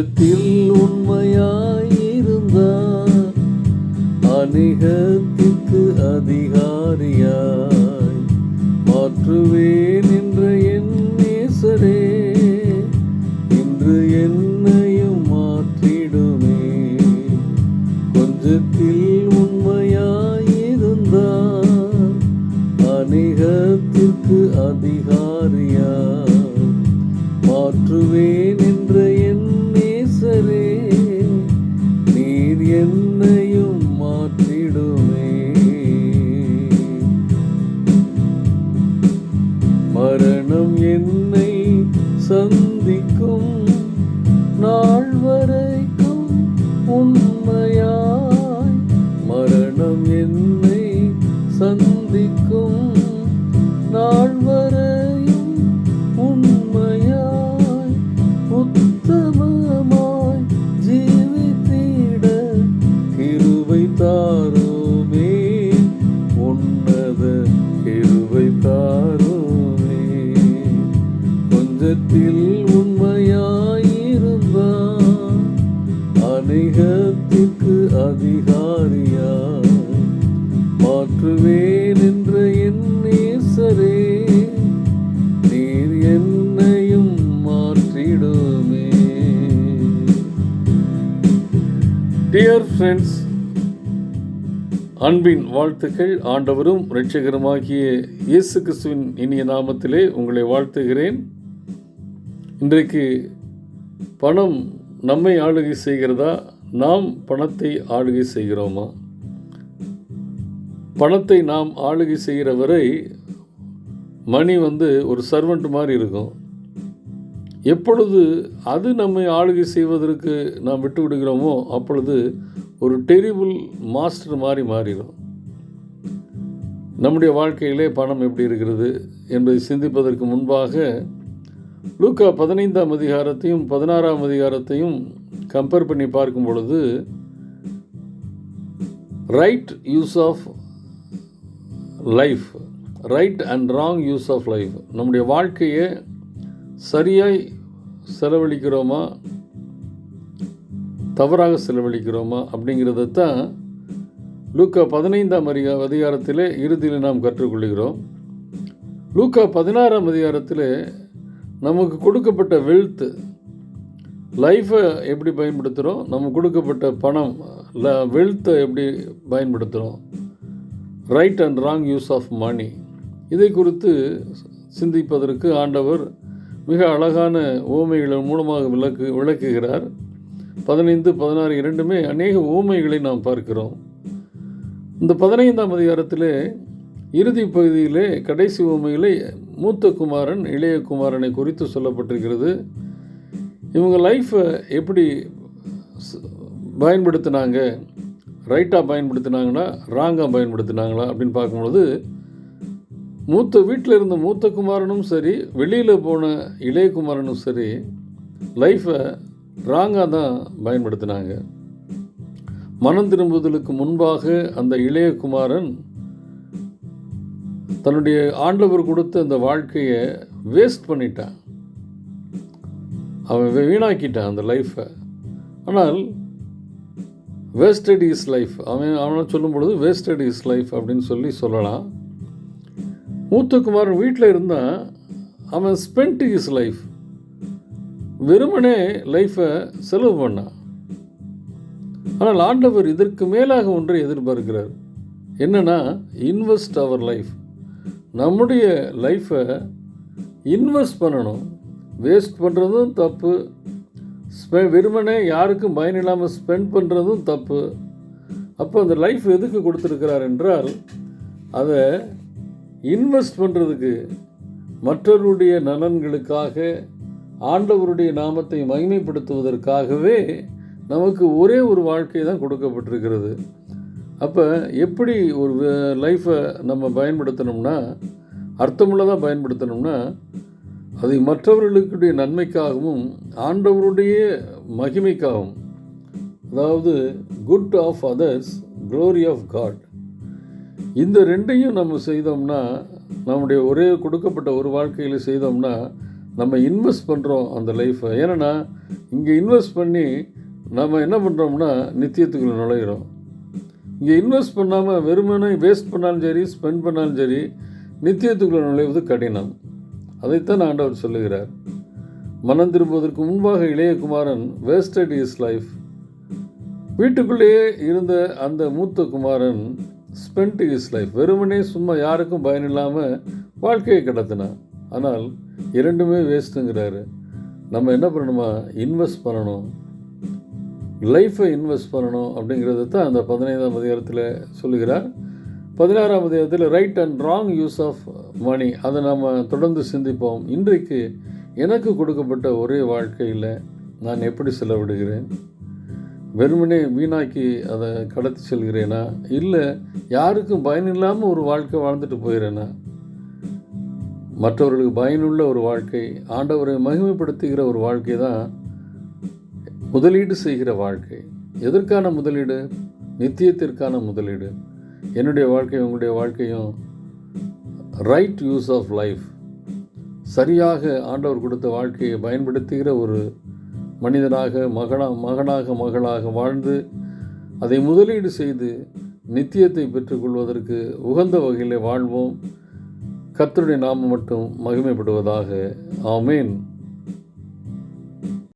கொஞ்சத்தில் உண்மையாயிருந்தார் அநேகத்திற்கு அதிகாரியாய். மாற்றுவேன் என்ற என் நேசரே. இன்று என்னையும் மாற்றிடுமே. கொஞ்சத்தில் உண்மையாயிருந்தார் அநேகத்திற்கு அதிகாரியாய். மாற்றுவேன் மரணம் என்னை சந்திக்கும். நாள் வரைக்கும் உண்மையாய் மரணம் என்னை சந்திக்கும். நாள் வரை அநேகத்திற்கு அதிகாரியா? மாற்றுவேன் என்ற என் நேசரே நீர் என்னையும் மாற்றிடுமே. டியர் ஃப்ரெண்ட்ஸ் அன்பின் வாழ்த்துக்கள். ஆண்டவரும் இரட்சகருமாகிய இயேசு கிறிஸ்துவின் இனிய நாமத்திலே உங்களை வாழ்த்துகிறேன். இன்றைக்கு பணம் நம்மை ஆளுகை செய்கிறதா? நாம் பணத்தை ஆளுகை செய்கிறோமா? பணத்தை நாம் ஆளுகை செய்கிற வரை மணி வந்து ஒரு சர்வெண்ட் மாதிரி இருக்கும். எப்பொழுது அது நம்மை ஆளுகை செய்வதற்கு நாம் விட்டு விடுகிறோமோ அப்பொழுது ஒரு டெரிபிள் மாஸ்டர் மாதிரி மாறிடும். நம்முடைய வாழ்க்கையிலே பணம் எப்படி இருக்கிறது என்பதை சிந்திப்பதற்கு முன்பாக லூக்கா பதினைந்தாம் அதிகாரத்தையும் பதினாறாம் அதிகாரத்தையும் கம்பேர் பண்ணி பார்க்கும் பொழுது right use of life right and wrong use of life நம்முடைய வாழ்க்கையை சரியாய் செலவழிக்கிறோமா? தவறாக செலவழிக்கிறோமா? அப்படிங்கிறத தான் லூக்கா பதினைந்தாம் அதிகா அதிகாரத்தில் இறுதியில் நாம் கற்றுக்கொள்கிறோம். லூக்கா பதினாறாம் அதிகாரத்தில் நமக்கு கொடுக்கப்பட்ட வெல்த்து லைஃப்பை எப்படி பயன்படுத்துகிறோம் நம்ம கொடுக்கப்பட்ட பணம் வெல்த்தை எப்படி பயன்படுத்துகிறோம் right and wrong use of money இதை குறித்து சிந்திப்பதற்கு ஆண்டவர் மிக அழகான ஓமைகளின் மூலமாக விளக்கு விளக்குகிறார். பதினைந்து பதினாறு இரண்டுமே அநேக ஓமைகளை நாம் பார்க்கிறோம். இந்த பதினைந்தாம் அதிகாரத்திலே இறுதி பகுதியிலே கடைசி ஓமையிலே மூத்த குமாரன் இளைய குமாரனை குறித்து சொல்லப்பட்டிருக்கிறது. இவங்க லைஃப்பை எப்படி பயன்படுத்தினாங்க ரைட்டாக பயன்படுத்தினாங்கன்னா ராங்காக பயன்படுத்தினாங்களா அப்படின்னு பார்க்கும்பொழுது மூத்த வீட்டில் இருந்த மூத்த குமாரனும் சரி வெளியில் போன இளையகுமாரனும் சரி லைஃப்பை ராங்காக தான் பயன்படுத்தினாங்க. மனம் திரும்புதலுக்கு முன்பாக அந்த இளையகுமாரன் தன்னுடைய ஆண்டவர் கொடுத்த அந்த வாழ்க்கையை வேஸ்ட் பண்ணிட்டான். அவன் வீணாக்கிட்டான் அந்த லைஃப்பை ஆனால் வேஸ்டட் இஸ் லைஃப் அவன் அவனை சொல்லும் பொழுது வேஸ்டட் இஸ் லைஃப் அப்படின்னு சொல்லி சொல்லலாம். மூத்தகுமாரன் வீட்டில் இருந்தான். அவன் ஸ்பெண்ட் இஸ் லைஃப் வெறுமனே லைஃப்பை செலவு பண்ணான். ஆனால் ஆண்டவர் இதற்கு மேலாக ஒன்றை எதிர்பார்க்கிறார். என்னென்னா இன்வெஸ்ட் அவர் லைஃப் நம்முடைய லைஃப்பை இன்வெஸ்ட் பண்ணணும். வேஸ்ட் பண்ணுறதும் தப்பு. ஸ்பெ வெறுமனே யாருக்கும் பயன் இல்லாமல் ஸ்பெண்ட் பண்ணுறதும் தப்பு. அப்போ அந்த லைஃப் எதுக்கு கொடுத்துருக்கிறார் என்றால் அதை இன்வெஸ்ட் பண்ணுறதுக்கு மற்றவருடைய நலன்களுக்காக ஆண்டவருடைய நாமத்தை மகிமைப்படுத்துவதற்காகவே நமக்கு ஒரே ஒரு வாழ்க்கை தான் கொடுக்கப்பட்டிருக்கிறது. அப்போ எப்படி ஒரு லைஃப்பை நம்ம பயன்படுத்தணும்னா அர்த்தமுள்ளதாக பயன்படுத்தணும்னா அதை மற்றவர்களுக்குடைய நன்மைக்காகவும் ஆண்டவருடைய மகிமைக்காகவும் அதாவது good of others glory of God இந்த ரெண்டையும் நம்ம செய்தோம்னா நம்முடைய ஒரே கொடுக்கப்பட்ட ஒரு வாழ்க்கையில் செய்தோம்னா நம்ம இன்வெஸ்ட் பண்ணுறோம் அந்த லைஃப்பை ஏன்னா இங்கே இன்வெஸ்ட் பண்ணி நம்ம என்ன பண்ணுறோம்னா நித்தியத்துக்குள்ளே நுழையிறோம். இங்கே இன்வெஸ்ட் பண்ணாமல் வெறுமனே வேஸ்ட் பண்ணாலும் சரி ஸ்பெண்ட் பண்ணாலும் சரி நித்தியத்துக்குள்ளே நுழைவது கடினம். அதைத்தான் ஆண்டவர் சொல்லுகிறார். மனம் திரும்புவதற்கு முன்பாக இளையகுமாரன் வேஸ்டட் இஸ் லைஃப் வீட்டுக்குள்ளேயே இருந்த அந்த மூத்த குமாரன் ஸ்பெண்ட் இஸ் லைஃப் வெறுமனே சும்மா யாருக்கும் பயனில்லாமல் வாழ்க்கையை கடத்தினான். ஆனால் இரண்டுமே வேஸ்ட்டுங்கிறாரு நம்ம என்ன பண்ணணுமா? இன்வெஸ்ட் பண்ணணும். லைஃப்பை இன்வெஸ்ட் பண்ணணும் அப்படிங்கிறத தான் அந்த பதினைந்தாம் அதிகாரத்தில் சொல்லுகிறார். பதினாறாம் அதிகாரத்தில் right and wrong use of money அதை நம்ம தொடர்ந்து சிந்திப்போம். இன்றைக்கு எனக்கு கொடுக்கப்பட்ட ஒரே வாழ்க்கையில் நான் எப்படி செலவிடுகிறேன்? வெறுமனே வீணாக்கி அதை கடத்தி செல்கிறேனா? இல்லை யாருக்கும் பயன் இல்லாமல் ஒரு வாழ்க்கை வாழ்ந்துட்டு போயிறேனா? மற்றவர்களுக்கு பயனுள்ள ஒரு வாழ்க்கை ஆண்டவரை மகிமைப்படுத்துகிற ஒரு வாழ்க்கை தான் முதலீடு செய்கிற வாழ்க்கை. எதற்கான முதலீடு? நித்தியத்திற்கான முதலீடு. என்னுடைய வாழ்க்கையும் உங்களுடைய வாழ்க்கையும் ரைட் யூஸ் ஆஃப் லைஃப் சரியாக ஆண்டவர் கொடுத்த வாழ்க்கையை பயன்படுத்துகிற ஒரு மனிதனாக மகனாக மகனாக மகளாக வாழ்ந்து அதை முதலீடு செய்து நித்தியத்தை பெற்றுக்கொள்வதற்கு உகந்த வகையில் வாழ்வோம். கத்தருடைய நாமம் மட்டும் மகிமைப்படுவதாக. ஆமேன்.